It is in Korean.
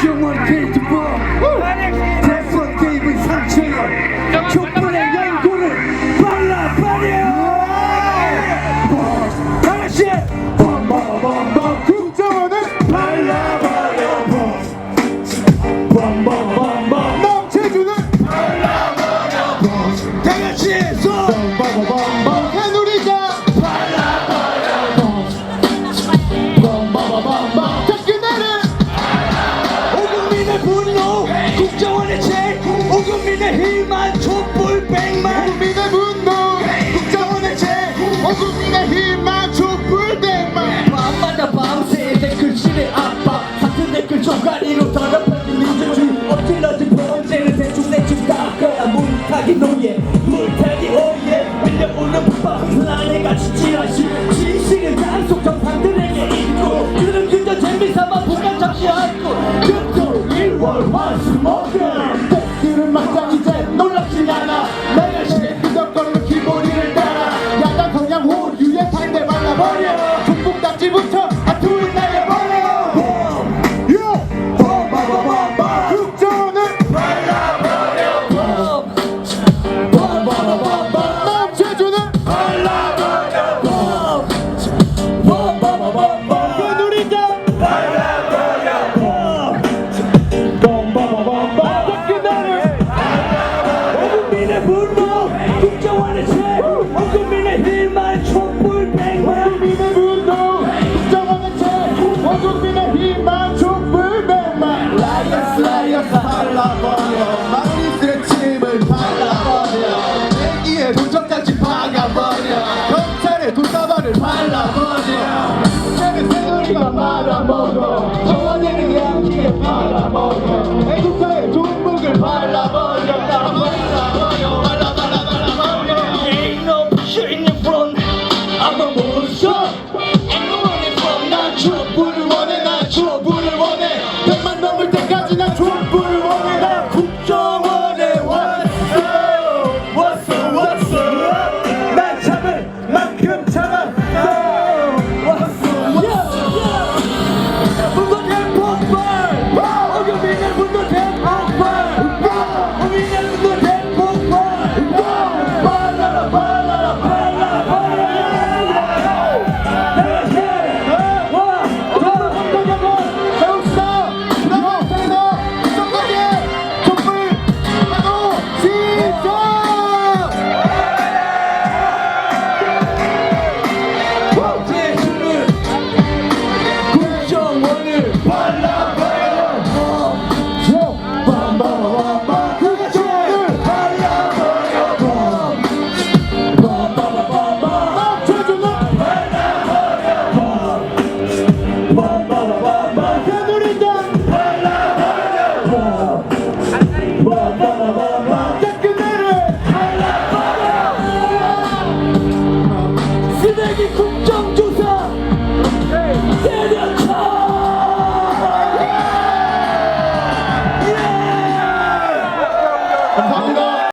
국정원 필두법 대선 개입의 상처에 촛불의 연고를 발라버려 다같이 범범범범 국정원을 발라버려 범범범범 남체주는 발라버려 노예 물타기 오예 밀려오는 북방 안에가 지지하시. 진실은 단속 정상들에게 있고. 그들은 그저 재미삼아 보관 잠시 하고. 금토 일월 화수목금 황금민의 분노 국정원의 채 황금민의 힘만 촛불 백만 황금민의 분노 국정원의 채 황금민의 힘만 촛불 백만 라이어스 라이어스 발라버려. 막리들의 침을 발라버려. 내기에 도적같이 박아버려. 경찰에 돌사발을 발라버려. 쟤는 새누리가 말아먹어. 청와대는 양키에 말아먹어.